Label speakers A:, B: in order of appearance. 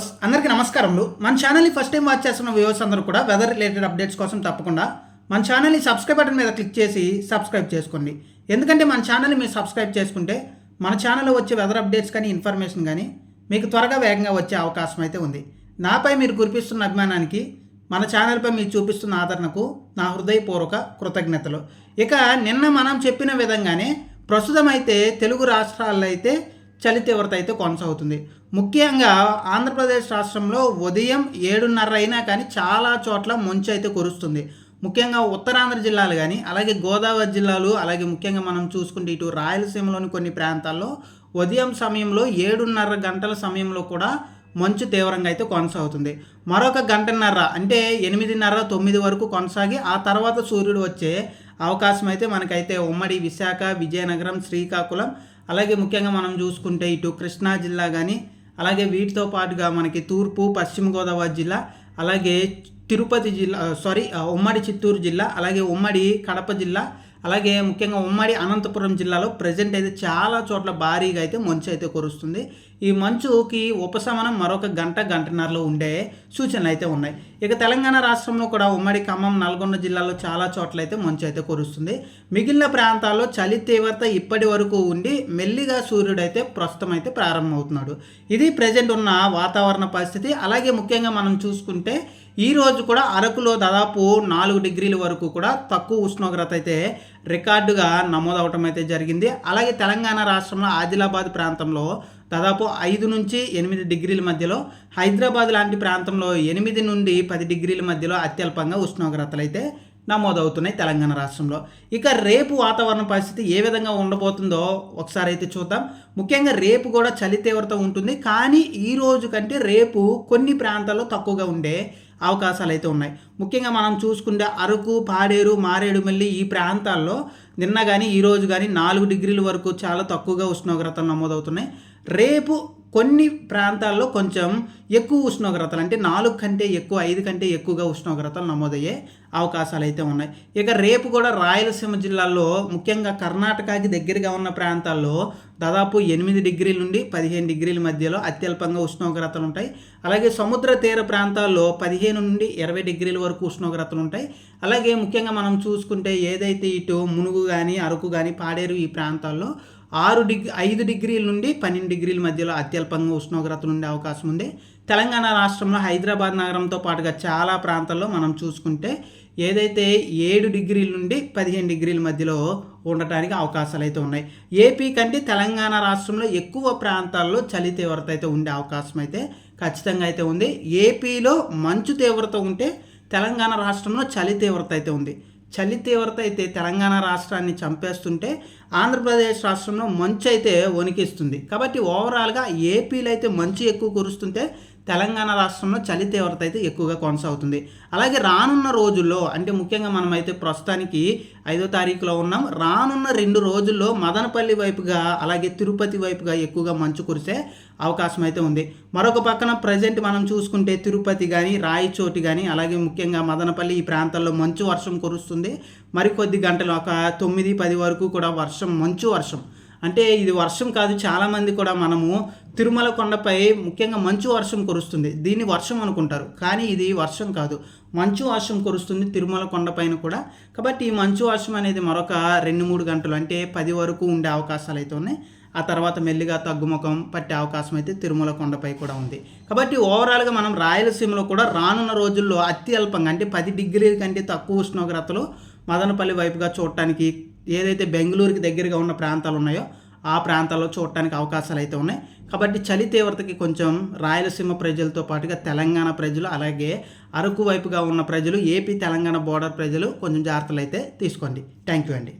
A: Viewers అందరికీ నమస్కారములు. మన ఛానల్ని ఫస్ట్ టైం వాచ్ చేస్తున్న వ్యూవర్స్ అందరూ కూడా వెదర్ రిలేటెడ్ అప్డేట్స్ కోసం తప్పకుండా మన ఛానల్ని సబ్స్క్రైబ్ బటన్ మీద క్లిక్ చేసి సబ్స్క్రైబ్ చేసుకోండి. ఎందుకంటే మన ఛానల్ని మీరు సబ్స్క్రైబ్ చేసుకుంటే మన ఛానల్లో వచ్చే వెదర్ అప్డేట్స్ కానీ ఇన్ఫర్మేషన్ కానీ మీకు త్వరగా వేగంగా వచ్చే అవకాశం అయితే ఉంది. నాపై మీరు కురిపిస్తున్న అభిమానానికి మన ఛానల్పై మీరు చూపిస్తున్న ఆదరణకు నా హృదయపూర్వక కృతజ్ఞతలు. ఇక నిన్న మనం చెప్పిన విధంగానే ప్రస్తుతం అయితే తెలుగు రాష్ట్రాల్లో అయితే చలి తీవ్రత అయితే కొనసాగుతుంది. ముఖ్యంగా ఆంధ్రప్రదేశ్ రాష్ట్రంలో ఉదయం ఏడున్నర అయినా కానీ చాలా చోట్ల మంచు అయితే కురుస్తుంది. ముఖ్యంగా ఉత్తరాంధ్ర జిల్లాలు కానీ అలాగే గోదావరి జిల్లాలు అలాగే ముఖ్యంగా మనం చూసుకుంటే ఇటు రాయలసీమలోని కొన్ని ప్రాంతాల్లో ఉదయం సమయంలో ఏడున్నర గంటల సమయంలో కూడా మంచు తీవ్రంగా అయితే కొనసాగుతుంది. మరొక గంటన్నర అంటే ఎనిమిదిన్నర తొమ్మిది వరకు కొనసాగి ఆ తర్వాత సూర్యుడు వచ్చే అవకాశం అయితే మనకైతే ఉమ్మడి విశాఖ విజయనగరం శ్రీకాకుళం అలాగే ముఖ్యంగా మనం చూసుకుంటే ఇటు కృష్ణా జిల్లా కానీ అలాగే వీటితో పాటుగా మనకి తూర్పు పశ్చిమ గోదావరి జిల్లా అలాగే తిరుపతి జిల్లా సారీ ఉమ్మడి చిత్తూరు జిల్లా అలాగే ఉమ్మడి కడప జిల్లా అలాగే ముఖ్యంగా ఉమ్మడి అనంతపురం జిల్లాలో ప్రజెంట్ అయితే చాలా చోట్ల భారీగా అయితే మంచు అయితే కురుస్తుంది. ఈ మంచుకి ఉపశమనం మరొక గంట గంటన్నరలో ఉండే సూచనలు అయితే ఉన్నాయి. ఇక తెలంగాణ రాష్ట్రంలో కూడా ఉమ్మడి ఖమ్మం నల్గొండ జిల్లాలో చాలా చోట్ల అయితే మంచు అయితే కురుస్తుంది. మిగిలిన ప్రాంతాల్లో చలి తీవ్రత ఇప్పటి వరకు ఉండి మెల్లిగా సూర్యుడు అయితే ప్రస్తుతం అయితే ప్రారంభమవుతున్నాడు. ఇది ప్రజెంట్ ఉన్న వాతావరణ పరిస్థితి. అలాగే ముఖ్యంగా మనం చూసుకుంటే ఈ రోజు కూడా అరకులో దాదాపు నాలుగు డిగ్రీల వరకు కూడా తక్కువ ఉష్ణోగ్రత అయితే రికార్డుగా నమోదవటం అయితే జరిగింది. అలాగే తెలంగాణ రాష్ట్రంలో ఆదిలాబాద్ ప్రాంతంలో దాదాపు ఐదు నుంచి ఎనిమిది డిగ్రీల మధ్యలో హైదరాబాద్ లాంటి ప్రాంతంలో ఎనిమిది నుండి పది డిగ్రీల మధ్యలో అత్యల్పంగా ఉష్ణోగ్రతలు అయితే నమోదవుతున్నాయి తెలంగాణ రాష్ట్రంలో. ఇక రేపు వాతావరణ పరిస్థితి ఏ విధంగా ఉండబోతుందో ఒకసారి అయితే చూద్దాం. ముఖ్యంగా రేపు కూడా చలి తీవ్రత ఉంటుంది. కానీ ఈ రోజు కంటే రేపు కొన్ని ప్రాంతాల్లో తక్కువగా ఉండే అవకాశాలు అయితే ఉన్నాయి. ముఖ్యంగా మనం చూసుకుంటే అరకు పాడేరు మారేడుమల్లి ఈ ప్రాంతాల్లో నిన్న కానీ ఈరోజు కానీ నాలుగు డిగ్రీల వరకు చాలా తక్కువగా ఉష్ణోగ్రతలు నమోదవుతున్నాయి. రేపు కొన్ని ప్రాంతాల్లో కొంచెం ఎక్కువ ఉష్ణోగ్రతలు అంటే నాలుగు కంటే ఎక్కువ ఐదు కంటే ఎక్కువగా ఉష్ణోగ్రతలు నమోదయ్యే అవకాశాలు అయితే ఉన్నాయి. ఇక రేపు కూడా రాయలసీమ జిల్లాల్లో ముఖ్యంగా కర్ణాటకకి దగ్గరగా ఉన్న ప్రాంతాల్లో దాదాపు ఎనిమిది డిగ్రీల నుండి పదిహేను డిగ్రీల మధ్యలో అత్యల్పంగా ఉష్ణోగ్రతలు ఉంటాయి. అలాగే సముద్ర తీర ప్రాంతాల్లో పదిహేను నుండి ఇరవై డిగ్రీల వరకు ఉష్ణోగ్రతలు ఉంటాయి. అలాగే ముఖ్యంగా మనం చూసుకుంటే ఏదైతే ఇటు మునుగు కానీ అరకు కానీ పాడేరు ఈ ప్రాంతాల్లో ఆరు డిగ్రీ ఐదు డిగ్రీల నుండి పన్నెండు డిగ్రీల మధ్యలో అత్యల్పంగా ఉష్ణోగ్రతలు ఉండే అవకాశం ఉంది. తెలంగాణ రాష్ట్రంలో హైదరాబాద్ నగరంతో పాటుగా చాలా ప్రాంతాల్లో మనం చూసుకుంటే ఏదైతే ఏడు డిగ్రీల నుండి పదిహేను డిగ్రీల మధ్యలో ఉండటానికి అవకాశాలు అయితే ఉన్నాయి. ఏపీ కంటే తెలంగాణ రాష్ట్రంలో ఎక్కువ ప్రాంతాల్లో చలి తీవ్రత అయితే ఉండే అవకాశం అయితే ఖచ్చితంగా అయితే ఉంది. ఏపీలో మంచు తీవ్రత ఉంటే తెలంగాణ రాష్ట్రంలో చలి తీవ్రత అయితే ఉంది. చలి తీవ్రత అయితే తెలంగాణ రాష్ట్రాన్ని చంపేస్తుంటే ఆంధ్రప్రదేశ్ రాష్ట్రంలో మంచు అయితే వణికిస్తుంది. కాబట్టి ఓవరాల్గా ఏపీలో అయితే మంచు ఎక్కువ కురుస్తుంటే తెలంగాణ రాష్ట్రంలో చలి తీవ్రత అయితే ఎక్కువగా కొనసాగుతుంది. అలాగే రానున్న రోజుల్లో అంటే ముఖ్యంగా మనం అయితే ప్రస్తుతానికి ఐదో తారీఖులో ఉన్నాం. రానున్న రెండు రోజుల్లో మదనపల్లి వైపుగా అలాగే తిరుపతి వైపుగా ఎక్కువగా మంచు కురిసే అవకాశం అయితే ఉంది. మరొక పక్కన ప్రజెంట్ మనం చూసుకుంటే తిరుపతి కానీ రాయచోటి కానీ అలాగే ముఖ్యంగా మదనపల్లి ఈ ప్రాంతాల్లో మంచు వర్షం కురుస్తుంది. మరికొద్ది గంటలు ఒక తొమ్మిది పది వరకు కూడా వర్షం మంచు వర్షం అంటే ఇది వర్షం కాదు చాలామంది కూడా మనము తిరుమల కొండపై ముఖ్యంగా మంచు వర్షం కురుస్తుంది. దీన్ని వర్షం అనుకుంటారు. కానీ ఇది వర్షం కాదు. మంచు వర్షం కురుస్తుంది తిరుమల కొండపైన కూడా. కాబట్టి ఈ మంచు వర్షం అనేది మరొక రెండు మూడు గంటలు అంటే పది వరకు ఉండే అవకాశాలు అయితే ఉన్నాయి. ఆ తర్వాత మెల్లిగా తగ్గుముఖం పట్టే అవకాశం అయితే తిరుమల కొండపై కూడా ఉంది. కాబట్టి ఓవరాల్గా మనం రాయలసీమలో కూడా రానున్న రోజుల్లో అత్యల్పంగా అంటే పది డిగ్రీల కంటే తక్కువ ఉష్ణోగ్రతలు మదనపల్లి వైపుగా చూడటానికి ఏదైతే బెంగళూరుకి దగ్గరగా ఉన్న ప్రాంతాలు ఉన్నాయో ఆ ప్రాంతాల్లో చూడటానికి అవకాశాలు అయితే ఉన్నాయి. కాబట్టి చలి తీవ్రతకి కొంచెం రాయలసీమ ప్రజలతో పాటుగా తెలంగాణ ప్రజలు అలాగే అరకు వైపుగా ఉన్న ప్రజలు ఏపీ తెలంగాణ బోర్డర్ ప్రజలు కొంచెం జాగ్రత్తలు అయితే తీసుకోండి. థ్యాంక్ యూ అండి.